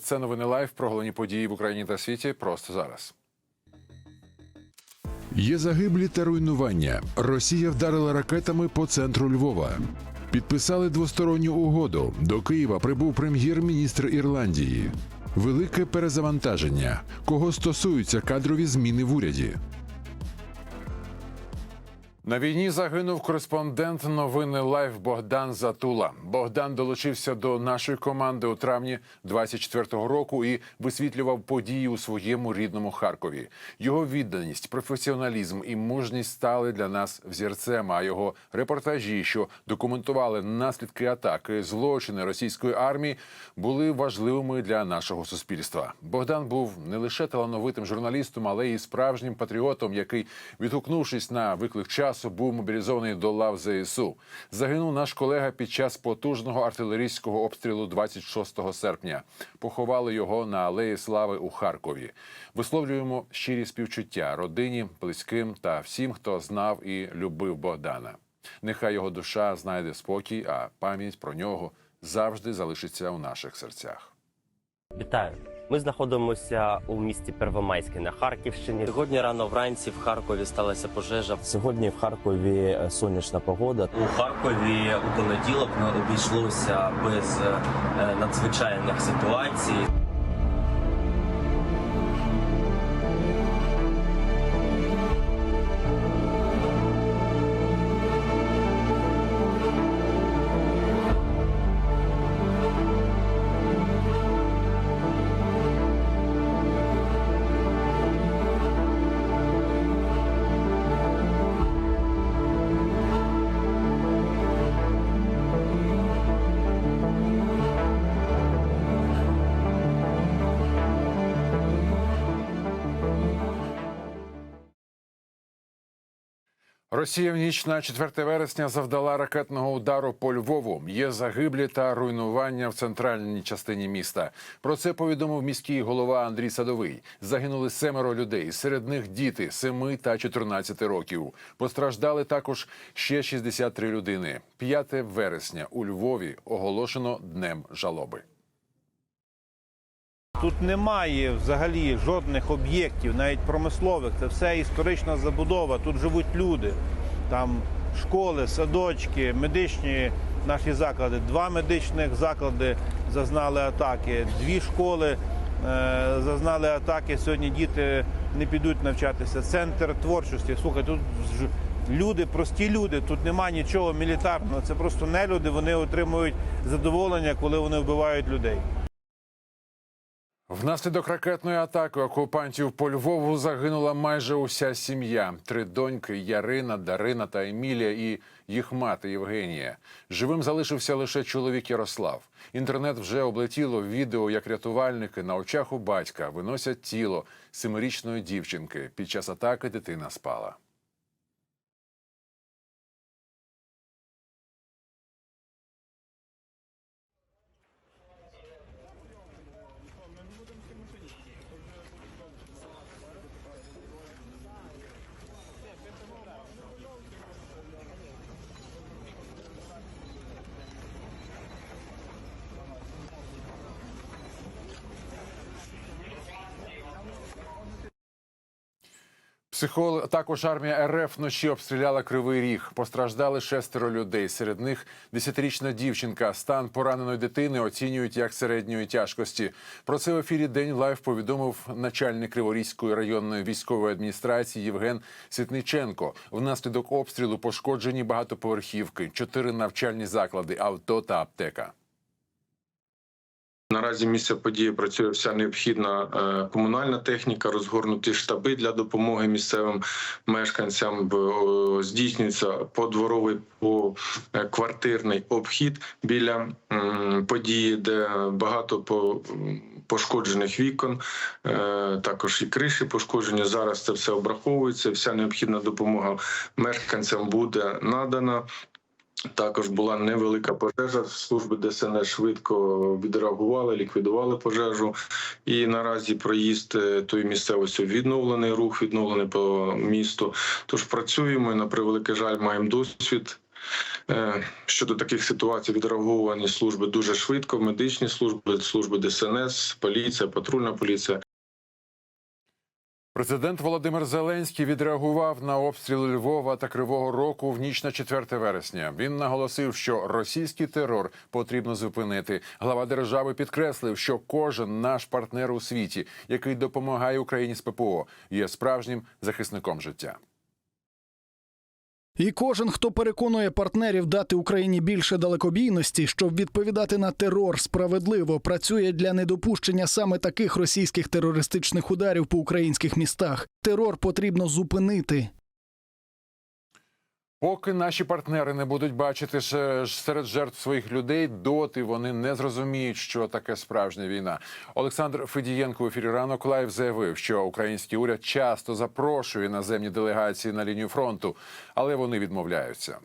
Це новини лайф про головні події в Україні та світі просто зараз. Є загиблі та руйнування. Росія вдарила ракетами по центру Львова. Підписали двосторонню угоду. До Києва прибув прем'єр-міністр Ірландії. Велике перезавантаження. Кого стосуються кадрові зміни в уряді? На війні загинув кореспондент новини Лайв Богдан Затула. Богдан долучився до нашої команди у травні 24-го року і висвітлював події у своєму рідному Харкові. Його відданість, професіоналізм і мужність стали для нас взірцем. А його репортажі, що документували наслідки атаки, злочини російської армії, були важливими для нашого суспільства. Богдан був не лише талановитим журналістом, але й справжнім патріотом, який, відгукнувшись на виклик часу, був мобілізований до лав ЗСУ. Загинув наш колега під час потужного артилерійського обстрілу 26 серпня. Поховали його на алеї Слави у Харкові. Висловлюємо щирі співчуття родині, близьким та всім, хто знав і любив Богдана. Нехай його душа знайде спокій, а пам'ять про нього завжди залишиться у наших серцях. Вітаю! Ми знаходимося у місті Первомайське на Харківщині. Сьогодні рано вранці в Харкові сталася пожежа. Сьогодні в Харкові е, сонячна погода. У Харкові у понеділок не обійшлося без е, надзвичайних ситуацій. Росія в ніч на 4 вересня завдала ракетного удару по Львову. Є загиблі та руйнування в центральній частині міста. Про це повідомив міський голова Андрій Садовий. Загинули семеро людей. Серед них діти 7 та 14 років. Постраждали також ще 63 людини. 5 вересня у Львові оголошено днем жалоби. Тут немає взагалі жодних об'єктів, навіть промислових. Це все історична забудова. Тут живуть люди. Там школи, садочки, медичні наші заклади. Два медичних заклади зазнали атаки, дві школи е, зазнали атаки. Сьогодні діти не підуть навчатися. Центр творчості. Слухай, тут люди, прості люди. Тут немає нічого мілітарного. Це просто не люди. Вони отримують задоволення, коли вони вбивають людей. Внаслідок ракетної атаки окупантів по Львову загинула майже уся сім'я: три доньки Ярина, Дарина та Емілія і їх мати Євгенія. Живим залишився лише чоловік Ярослав. Інтернет вже облетіло відео, як рятувальники на очах у батька виносять тіло семирічної дівчинки. Під час атаки дитина спала. Психолог також армія РФ вночі обстріляла кривий ріг. Постраждали шестеро людей. Серед них десятирічна дівчинка. Стан пораненої дитини оцінюють як середньої тяжкості. Про це в ефірі День Лайв повідомив начальник Криворізької районної військової адміністрації Євген Ситниченко. Внаслідок обстрілу пошкоджені багатоповерхівки, чотири навчальні заклади, авто та аптека. Наразі місце події працює вся необхідна е, комунальна техніка, розгорнуті штаби для допомоги місцевим мешканцям. О, Здійснюється подворовий поквартирний обхід біля події, де багато по пошкоджених вікон, е, також і криші пошкоджені. Зараз це все обраховується. Вся необхідна допомога мешканцям буде надана. Також була невелика пожежа. Служби ДСНС швидко відреагували, ліквідували пожежу. І наразі проїзд е, тої місцевості відновлений рух, відновлений по місту. Тож працюємо і, на превеликий жаль, маємо досвід е, щодо таких ситуацій відреаговані служби дуже швидко. Медичні служби, служби ДСНС, поліція, патрульна поліція. Президент Володимир Зеленський відреагував на обстріли Львова та Кривого Року в ніч на 4 вересня. Він наголосив, що російський терор потрібно зупинити. Глава держави підкреслив, що кожен наш партнер у світі, який допомагає Україні з ППО, є справжнім захисником життя. І кожен, хто переконує партнерів дати Україні більше далекобійності, щоб відповідати на терор справедливо, працює для недопущення саме таких російських терористичних ударів по українських містах. Терор потрібно зупинити. Поки наші партнери не будуть бачити серед жертв своїх людей, доти вони не зрозуміють, що таке справжня війна. Олександр Федієнко у ефірі ранок лайв заявив, що український уряд часто запрошує іноземні делегації на лінію фронту, але вони відмовляються.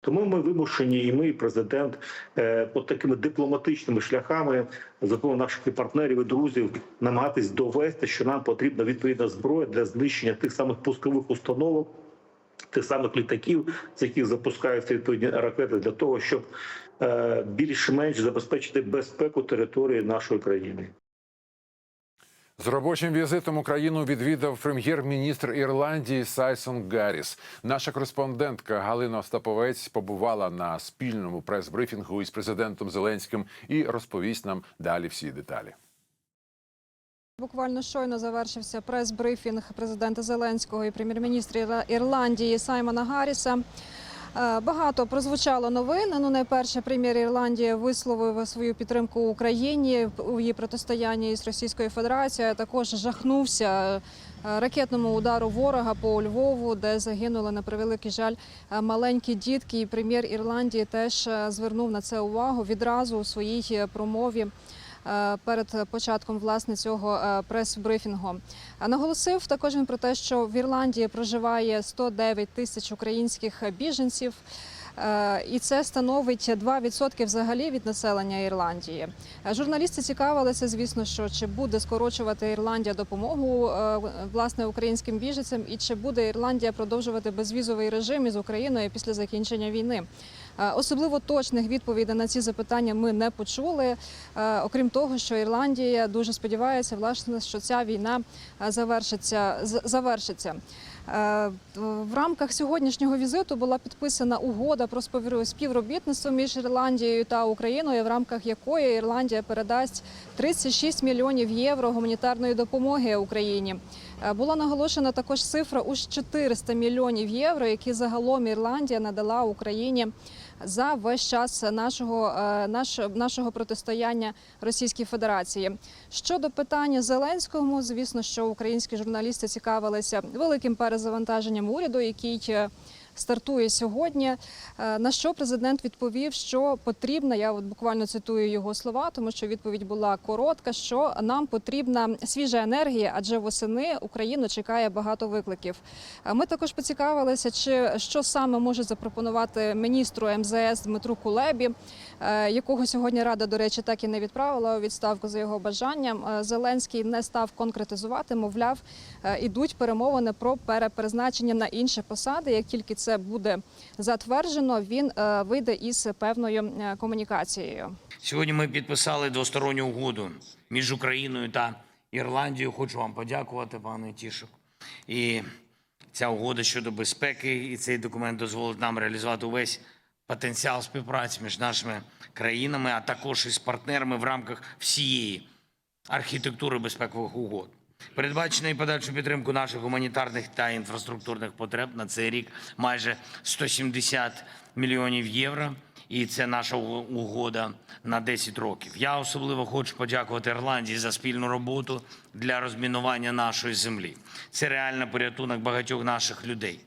Тому ми вимушені, і ми, і президент, е, от такими дипломатичними шляхами за допомогою наших партнерів і друзів намагатись довести, що нам потрібна відповідна зброя для знищення тих самих пускових установок, тих самих літаків, з яких запускаються відповідні ракети, для того, щоб е, більш-менш забезпечити безпеку території нашої країни. З робочим візитом Україну відвідав прем'єр-міністр Ірландії Сайсон Гарріс. Наша кореспондентка Галина Остаповець побувала на спільному прес-брифінгу із президентом Зеленським і розповість нам далі всі деталі. Буквально щойно завершився прес-брифінг президента Зеленського і прем'єр-міністра Ірландії Саймона Гарріса. Е, Багато прозвучало новин. Ну, найперше, прем'єр Ірландії висловив свою підтримку Україні у її протистоянні із Російською Федерацією. Також жахнувся е, ракетному удару ворога по Львову, де загинули на превеликий жаль е, маленькі дітки. І прем'єр Ірландії теж звернув на це увагу відразу у своїй промові перед початком власне цього е, прес-брифінгу. Наголосив також він про те, що в Ірландії проживає 109 тисяч українських біженців. Е, І це становить 2% взагалі від населення Ірландії. Е, Журналісти цікавилися, звісно, що чи буде скорочувати Ірландія допомогу е, власне українським біженцям, і чи буде Ірландія продовжувати безвізовий режим із Україною після закінчення війни. Е, Особливо точних відповідей на ці запитання ми не почули. Е, Окрім того, що Ірландія дуже сподівається, власне, що ця війна е, завершиться. завершиться. Е, В рамках сьогоднішнього візиту була підписана угода про співро- співробітництво між Ірландією та Україною, в рамках якої Ірландія передасть 36 мільйонів євро гуманітарної допомоги Україні. Е, Була наголошена також цифра у 400 мільйонів євро, які загалом Ірландія надала Україні за весь час нашого, е, нашого протистояння Російській Федерації. Щодо питання Зеленського, звісно, що українські журналісти цікавилися великим перезавантаженням уряду, який е, стартує сьогодні. Е, На що президент відповів, що потрібна, я от буквально цитую його слова, тому що відповідь була коротка. Що нам потрібна свіжа енергія, адже восени Україну чекає багато викликів. Е, Ми також поцікавилися, чи що саме може запропонувати міністру МЗС Дмитру Кулебі, е, якого сьогодні рада, до речі, так і не відправила у відставку за його бажанням. Зеленський не став конкретизувати, мовляв, ідуть перемовини про перепризначення на інші посади. Як тільки це буде затверджено, він е, вийде із певною е, комунікацією. Сьогодні ми підписали двосторонню угоду між Україною та Ірландією. Хочу вам подякувати, пане Тішок. І ця угода щодо безпеки і цей документ дозволить нам реалізувати увесь потенціал співпраці між нашими країнами, а також із партнерами в рамках всієї архітектури безпекових угод. Передбачено і подальшу підтримку наших гуманітарних та інфраструктурних потреб на цей рік майже 170 мільйонів євро. І це наша угода на 10 років. Я особливо хочу подякувати Ірландії за спільну роботу для розмінування нашої землі. Це реальний порятунок багатьох наших людей.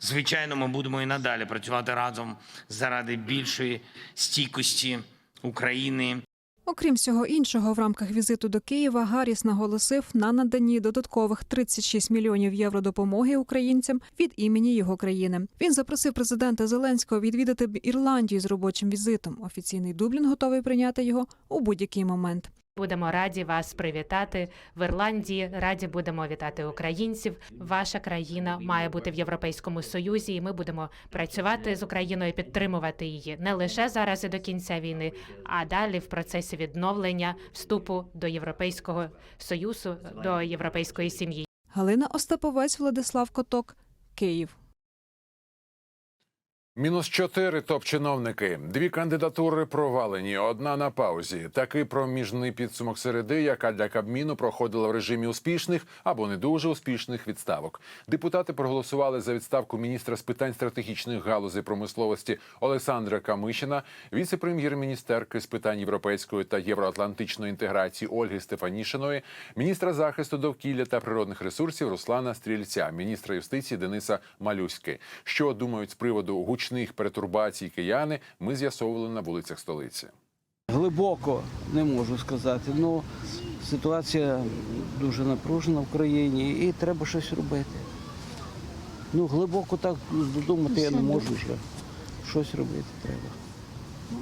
Звичайно, ми будемо і надалі працювати разом заради більшої стійкості України Окрім всього іншого, в рамках візиту до Києва Гарріс наголосив на наданні додаткових 36 мільйонів євро допомоги українцям від імені його країни. Він запросив президента Зеленського відвідати Ірландію з робочим візитом. Офіційний Дублін готовий прийняти його у будь-який момент. Будемо раді вас привітати в Ірландії. Раді будемо вітати українців. Ваша країна має бути в Європейському Союзі, і ми будемо працювати з Україною, підтримувати її не лише зараз і до кінця війни, а далі в процесі відновлення вступу до Європейського Союзу, до європейської сім'ї. Галина Остаповець, Владислав Коток, Київ. Мінус чотири топ-чиновники. Дві кандидатури провалені. Одна на паузі. Такий проміжний підсумок середи, яка для Кабміну проходила в режимі успішних або не дуже успішних відставок. Депутати проголосували за відставку міністра з питань стратегічних галузей промисловості Олександра Камишина, віце-прем'єр-міністерки з питань європейської та євроатлантичної інтеграції Ольги Стефанішиної, міністра захисту довкілля та природних ресурсів Руслана Стрільця, міністра юстиції Дениса Малюськи. Що думають з приводу гучних перетурбацій кияни, ми з'ясовували на вулицях столиці. Глибоко не можу сказати. Ну ситуація дуже напружена в країні і треба щось робити. Ну, глибоко так додумати я не можу ще. Щось робити треба. Ну,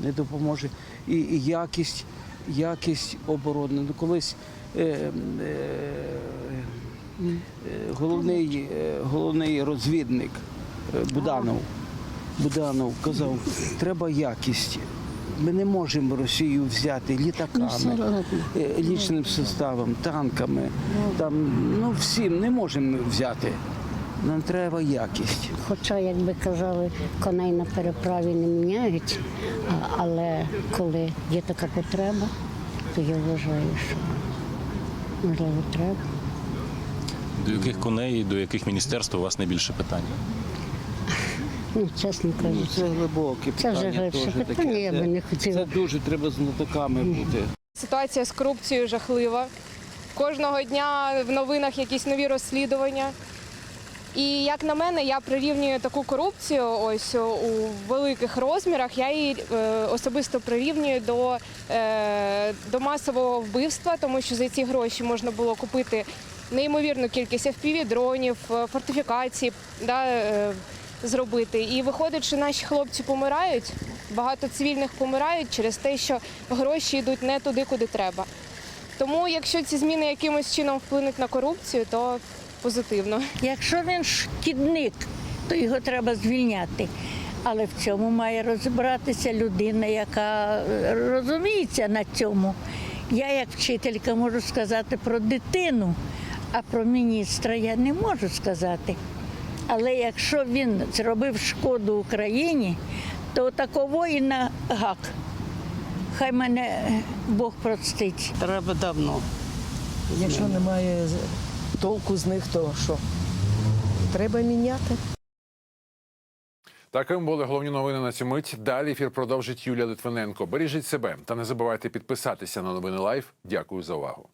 Не допоможе. І, і якість, якість оборони. Ну, колись е, е, е, головний, е, головний розвідник Буданов. Буданов казав, треба якість. Ми не можемо Росію взяти літаками, е, лічним составом, танками. Там, ну, всім не можемо взяти. Нам треба якість. Хоча, як би казали, коней на переправі не міняють, але коли є така потреба, то я вважаю, що можливо треба. До яких коней, до яких міністерств у вас найбільше питання? Ну, чесно Ну, кажучи, це глибоке Це вже питання. глибше теж таке. питання, я би не хотіла. Це дуже треба знатоками бути. Ситуація з корупцією жахлива. Кожного дня в новинах якісь нові розслідування. І як на мене, я прирівнюю таку корупцію ось у великих розмірах. Я її е, особисто прирівнюю до, е, до масового вбивства, тому що за ці гроші можна було купити неймовірну кількість fpv дронів, е, фортифікацій, да, е, зробити. І виходить, що наші хлопці помирають. Багато цивільних помирають через те, що гроші йдуть не туди, куди треба. Тому, якщо ці зміни якимось чином вплинуть на корупцію, то позитивно. Якщо він шкідник, то його треба звільняти. Але в цьому має розібратися людина, яка е, розуміється на цьому. Я, як вчителька, можу сказати про дитину, а про міністра я не можу сказати. Але якщо він зробив шкоду Україні, то такого і на гак. Хай мене е, Бог простить. Треба давно. Якщо немає толку з них, то що? Треба міняти. Таким були головні новини на цю мить. Далі ефір продовжить Юлія Литвиненко. Бережіть себе та не забувайте підписатися на новини Лайф. Дякую за увагу.